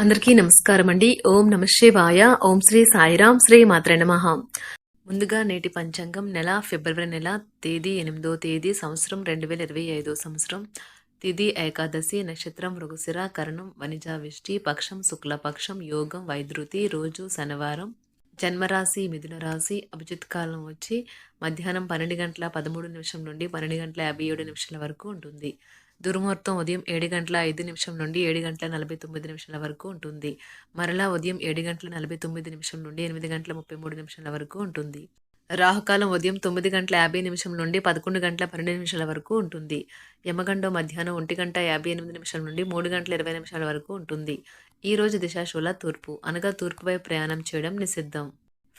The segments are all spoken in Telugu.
అందరికీ నమస్కారం అండి. ఓం నమ శివాయ. ఓం శ్రీ సాయిరాం శ్రీ మాత్ర నమః. ముందుగా నేటి పంచాంగం నెల ఫిబ్రవరి నెల తేదీ ఎనిమిదో తేదీ సంవత్సరం రెండు వేల ఇరవై ఐదో సంవత్సరం. తిథి ఏకాదశి నక్షత్రం మృగశిర కరణం వనిజ విష్టి పక్షం శుక్లపక్షం యోగం వైద్యుతి రోజు శనివారం. జన్మరాశి మిథున రాశి అభిజిత్ కాలం వచ్చి మధ్యాహ్నం పన్నెండు గంటల పదమూడు నిమిషం నుండి పన్నెండు గంటల యాభై ఏడు నిమిషాల వరకు ఉంటుంది. దుర్ముహూర్తం ఉదయం ఏడు గంటల ఐదు నిమిషం నుండి ఏడు గంటల నలభై తొమ్మిది నిమిషాల వరకు ఉంటుంది. మరలా ఉదయం ఏడు గంటల నలభై తొమ్మిది నిమిషం నుండి ఎనిమిది గంటల ముప్పై మూడు నిమిషాల వరకు ఉంటుంది. రాహుకాలం ఉదయం తొమ్మిది గంటల యాభై నిమిషం నుండి పదకొండు గంటల పన్నెండు నిమిషాల వరకు ఉంటుంది. యమగండం మధ్యాహ్నం ఒంటి గంట యాభై ఎనిమిది నిమిషాల నుండి మూడు గంటల ఇరవై నిమిషాల వరకు ఉంటుంది. ఈ రోజు దిశాశూల తూర్పు అనగా తూర్పు వైపు ప్రయాణం చేయడం నిషిద్ధం.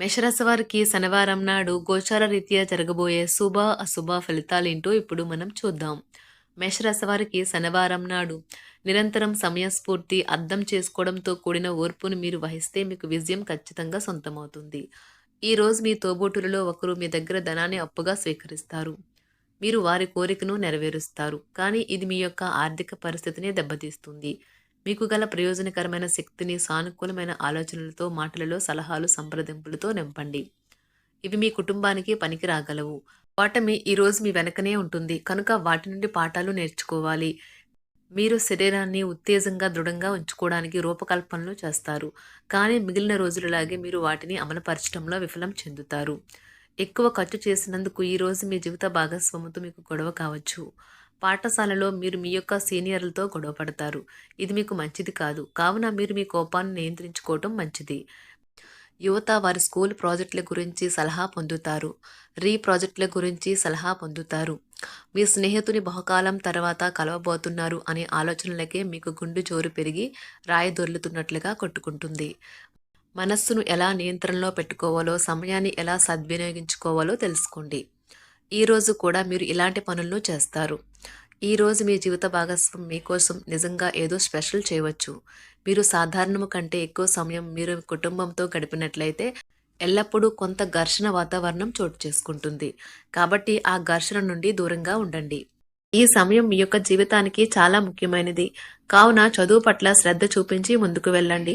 మేషరాశి వారికి శనివారం నాడు గోచార రీత్యా జరగబోయే శుభ అశుభ ఫలితాలేంటో ఇప్పుడు మనం చూద్దాం. మేషరాశి వారికి శనివారం నాడు నిరంతరం సమయస్ఫూర్తి అర్థం చేసుకోవడంతో కూడిన ఓర్పును మీరు వహిస్తే మీకు విజయం ఖచ్చితంగా సొంతమవుతుంది. ఈ రోజు మీ తోబోటులలో ఒకరు మీ దగ్గర ధనాన్ని అప్పుగా స్వీకరిస్తారు. మీరు వారి కోరికను నెరవేరుస్తారు. కానీ ఇది మీ యొక్క ఆర్థిక పరిస్థితిని దెబ్బతీస్తుంది. మీకు గల ప్రయోజనకరమైన శక్తిని సానుకూలమైన ఆలోచనలతో మాటలలో సలహాలు సంప్రదింపులతో నింపండి. ఇవి మీ కుటుంబానికి పనికి రాగలవు వాటమి ఈరోజు మీ వెనకనే ఉంటుంది. కనుక వాటి నుండి పాఠాలు నేర్చుకోవాలి. మీరు శరీరాన్ని ఉత్తేజంగా దృఢంగా ఉంచుకోవడానికి రూపకల్పనలు చేస్తారు. కానీ మిగిలిన రోజులలాగే మీరు వాటిని అమలుపరచడంలో విఫలం చెందుతారు. ఎక్కువ ఖర్చు చేసినందుకు ఈరోజు మీ జీవిత భాగస్వామితో మీకు గొడవ కావచ్చు. పాఠశాలలో మీరు మీ యొక్క సీనియర్లతో గొడవపడతారు ఇది మీకు మంచిది కాదు. కావున మీరు మీ కోపాన్ని నియంత్రించుకోవటం మంచిది. యువత వారి స్కూల్ ప్రాజెక్టుల గురించి సలహా పొందుతారు. రీ ప్రాజెక్టుల గురించి సలహా పొందుతారు. మీ స్నేహితుని బహుకాలం తర్వాత కలవబోతున్నారు అనే ఆలోచనలకే మీకు గుండు జోరు పెరిగి రాయి దొర్లుతున్నట్లుగా కొట్టుకుంటుంది. మనస్సును ఎలా నియంత్రణలో పెట్టుకోవాలో సమయాన్ని ఎలా సద్వినియోగించుకోవాలో తెలుసుకోండి. ఈరోజు కూడా మీరు ఇలాంటి పనులను చేస్తారు. ఈరోజు మీ జీవిత భాగస్వామి మీకోసం నిజంగా ఏదో స్పెషల్ చేయవచ్చు. మీరు సాధారణము కంటే ఎక్కువ సమయం మీరు కుటుంబంతో గడిపినట్లయితే ఎల్లప్పుడూ కొంత ఘర్షణ వాతావరణం చోటు చేసుకుంటుంది. కాబట్టి ఆ ఘర్షణ నుండి దూరంగా ఉండండి. ఈ సమయం మీ యొక్క జీవితానికి చాలా ముఖ్యమైనది. కావున చదువు పట్ల శ్రద్ధ చూపించి ముందుకు వెళ్ళండి.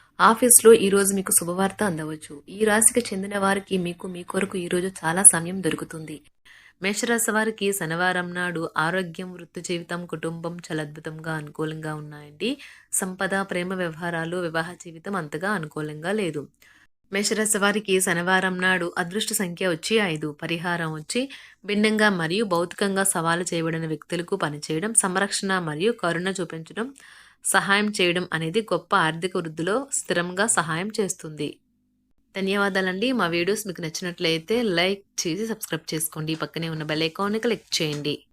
ఆఫీస్లో ఈరోజు మీకు శుభవార్త అందవచ్చు. ఈ రాశికి చెందిన వారికి మీకు మీ కొరకు ఈ రోజు చాలా సమయం దొరుకుతుంది. మేషరాశి వారికి శనివారం నాడు ఆరోగ్యం వృత్తి జీవితం కుటుంబం చాలా అద్భుతంగా అనుకూలంగా ఉన్నాయండి. సంపద ప్రేమ వ్యవహారాలు వివాహ జీవితం అంతగా అనుకూలంగా లేదు. మేషరాశి వారికి శనివారం నాడు అదృష్ట సంఖ్య వచ్చి ఐదు. పరిహారం వచ్చి భిన్నంగా మరియు భౌతికంగా సవాలు చేయబడిన వ్యక్తులకు పనిచేయడం సంరక్షణ మరియు కరుణ చూపించడం సహాయం చేయడం అనేది గొప్ప ఆర్థిక వృద్ధిలో స్థిరంగా సహాయం చేస్తుంది. ధన్యవాదాలండి. మా వీడియోస్ మీకు నచ్చినట్లయితే లైక్ చేసి సబ్స్క్రైబ్ చేసుకోండి. పక్కనే ఉన్న బెల్ ఐకాన్ని క్లిక్ చేయండి.